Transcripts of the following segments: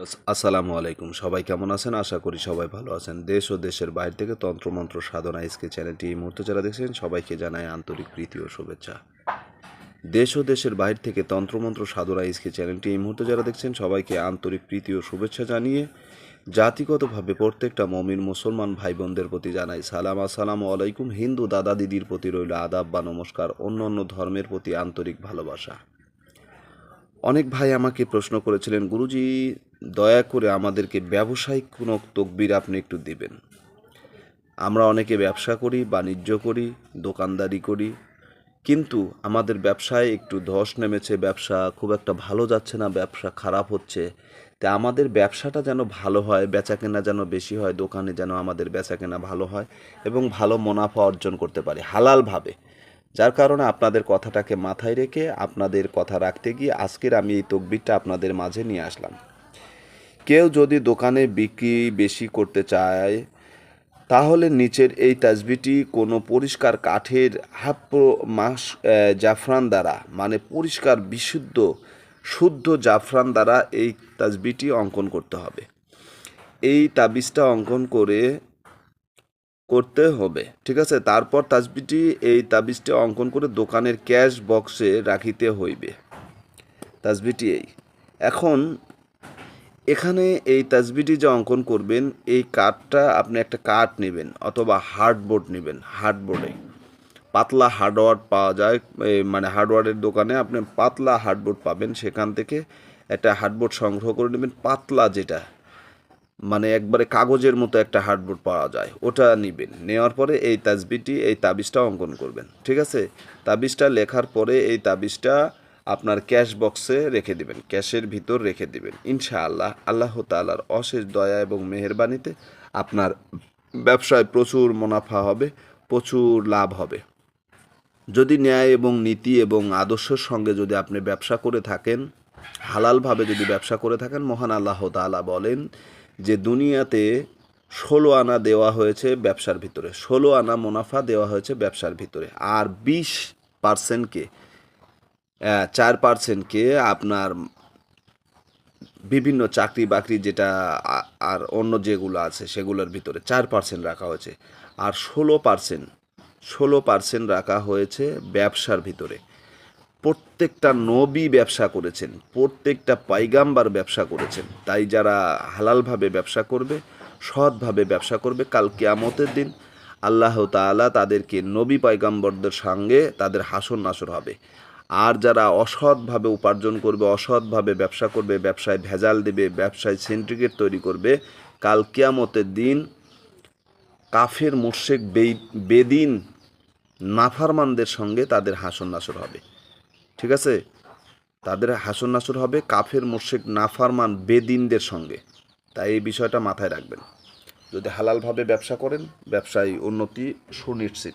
আস- আসসালামু আলাইকুম। সবাই কেমন আছেন? আশা করি সবাই ভালো আছেন। দেশ ও দেশের বাইরে থেকে তন্ত্রমন্ত্র সাধনা এসকে চ্যানেলটি এই মুহূর্তে যারা দেখছেন, সবাইকে জানায় আন্তরিক প্রীতি ও শুভেচ্ছা। দেশ ও দেশের বাইরে থেকে তন্ত্রমন্ত্র সাধনা এসকে চ্যানেলটি এই মুহূর্তে যারা দেখছেন, সবাইকে আন্তরিক প্রীতি ও শুভেচ্ছা জানিয়ে জাতিগতভাবে প্রত্যেকটা মমিন মুসলমান ভাই বোনদের প্রতি জানাই সালাম। আসসালামু আলাইকুম। হিন্দু দাদা দিদির প্রতি রইল আদাব বা নমস্কার। অন্য অন্য ধর্মের প্রতি আন্তরিক ভালোবাসা। অনেক ভাই আমাকে প্রশ্ন করেছিলেন, গুরুজি, দয়া করে আমাদেরকে ব্যবসায়িক কোনো তকবির আপনি একটু দিবেন। আমরা অনেকে ব্যবসা করি, বাণিজ্য করি, দোকানদারি করি, কিন্তু আমাদের ব্যবসায় একটু ধস নেমেছে ব্যবসা, খুব একটা ভালো যাচ্ছে না, ব্যবসা খারাপ হচ্ছে। তা আমাদের ব্যবসাটা যেন ভালো হয়, বেচাকেনা যেন বেশি হয়, দোকানে যেন আমাদের বেচাকেনা ভালো হয় এবং ভালো মুনাফা অর্জন করতে পারি হালালভাবে যার কারণে আপনাদের কথাটাকে মাথায় রেখে আপনাদের কথা রাখতে গিয়ে আজকের আমি এই তকবিরটা আপনাদের মাঝে নিয়ে আসলাম। কেউ যদি দোকানে বিক্রি বেশি করতে চায়, তাহলে নিচের এই তাজবিটি কোনো পরিষ্কার কাঠের হাপ্প মাস জাফরান দ্বারা মানে পরিষ্কার, বিশুদ্ধ, শুদ্ধ জাফরান দ্বারা এই তাজবিটি অঙ্কন করতে হবে। এই তাবিজটা অঙ্কন করে করতে হবে, ঠিক আছে? তারপর তাজবিটি, এই তাবিজটা অঙ্কন করে দোকানের ক্যাশ বক্সে রাখিতে হইবে। তাজবিটি এই। এখন, এখানে এই তাজবিটি যে অঙ্কন করবেন, এই কাঠটা আপনি একটা কাঠ নেবেন, অথবা হার্ডবোর্ড নেবেন, হার্ডবোর্ডে। পাতলা হার্ডওয়ার পাওয়া যায় মানে হার্ডওয়ারের দোকানে আপনি পাতলা হার্ডবোর্ড পাবেন, সেখান থেকে একটা হার্ডবোর্ড সংগ্রহ করে নেবেন, পাতলা যেটা মানে একবারে কাগজের মতো একটা হার্ডবোর্ড পাওয়া যায়, ওটা নেবেন। নেওয়ার পরে এই তাজবিটি, এই তাবিজটা অঙ্কন করবেন, ঠিক আছে? তাবিজটা লেখার পরে এই তাবিজটা আপনার ক্যাশ বক্সে রেখে দিবেন, ক্যাশের ভিতর রেখে দিবেন। ইনশাআল্লাহ, আল্লাহ তাআলার অশেষ দয়া এবং মেহেরবানিতে আপনার ব্যবসায় প্রচুর মুনাফা হবে, প্রচুর লাভ হবে। যদি ন্যায় এবং নীতি এবং আদর্শের সঙ্গে যদি আপনি ব্যবসা করে থাকেন, হালালভাবে যদি ব্যবসা করে থাকেন, মহান আল্লাহ তাআলা বলেন যে দুনিয়াতে ষোলো আনা দেওয়া হয়েছে ব্যবসার ভিতরে, ষোলো আনা মুনাফা দেওয়া হয়েছে ব্যবসার ভিতরে। আর বিশ পার্সেন্টকে চার পার্সেন্টকে আপনার বিভিন্ন চাকরি বাকরি যেটা আর অন্য যেগুলো আছে সেগুলোর ভিতরে চার পার্সেন্ট রাখা হয়েছে। আর ষোলো পার্সেন্ট ষোলো পার্সেন্ট রাখা হয়েছে ব্যবসার ভিতরে। প্রত্যেকটা নবী ব্যবসা করেছেন, প্রত্যেকটা পাইগাম্বার ব্যবসা করেছেন। তাই যারা হালালভাবে ব্যবসা করবে, সৎভাবে ব্যবসা করবে, কাল কিয়ামতের দিন আল্লাহ তাআলা তাদেরকে নবী পাইগাম্বরদের সঙ্গে তাদের হাসন নাসর হবে। আর যারা অসৎভাবে উপার্জন করবে, অসৎভাবে ব্যবসা করবে, ব্যবসায় ভেজাল দেবে, ব্যবসায় সেন্ট্রিকেট তৈরি করবে, কাল কিয়ামতের দিন কাফের মোর্শেক বেদিন, নাফারমানদের সঙ্গে তাদের হাসন নাসর হবে। ঠিক আছে? তাদের হাসন নাসর হবে কাফের, মোর্শেক, নাফারমান, বেদিনদের সঙ্গে। তাই এই বিষয়টা মাথায় রাখবেন। যদি হালালভাবে ব্যবসা করেন, ব্যবসায় উন্নতি সুনিশ্চিত।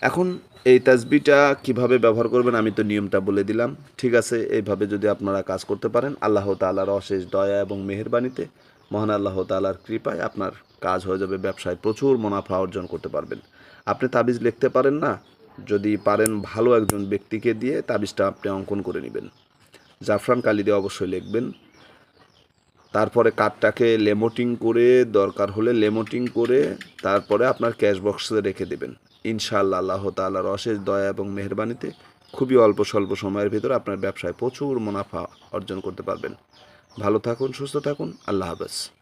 এখন এই তাজবিটা কীভাবে ব্যবহার করবেন আমি তো নিয়মটা বলে দিলাম। ঠিক আছে, এইভাবে যদি আপনারা কাজ করতে পারেন, আল্লাহ তাআলার অশেষ দয়া এবং মেহেরবানিতে মহান আল্লাহ তাআলার কৃপায় আপনার কাজ হয়ে যাবে, ব্যবসায় প্রচুর মুনাফা অর্জন করতে পারবেন। আপনি তাবিজ লিখতে পারেন না যদি পারেন ভালো একজন ব্যক্তিকে দিয়ে তাবিজটা আপনি অঙ্কন করে নেবেন। জাফরান কালি দিয়ে অবশ্যই লিখবেন। তারপরে কার্ডটাকে লেমোটিং করে, দরকার হলে লেমোটিং করে, তারপরে আপনার ক্যাশ বক্সে রেখে দেবেন। ইনশাআল্লাহ আল্লাহ তাআলার অশেষ দয়া এবং মেহরবানিতে খুবই অল্প স্বল্প সময়ের ভিতরে আপনার ব্যবসায় প্রচুর মুনাফা অর্জন করতে পারবেন। ভালো থাকুন, সুস্থ থাকুন, আল্লাহ হাফেজ।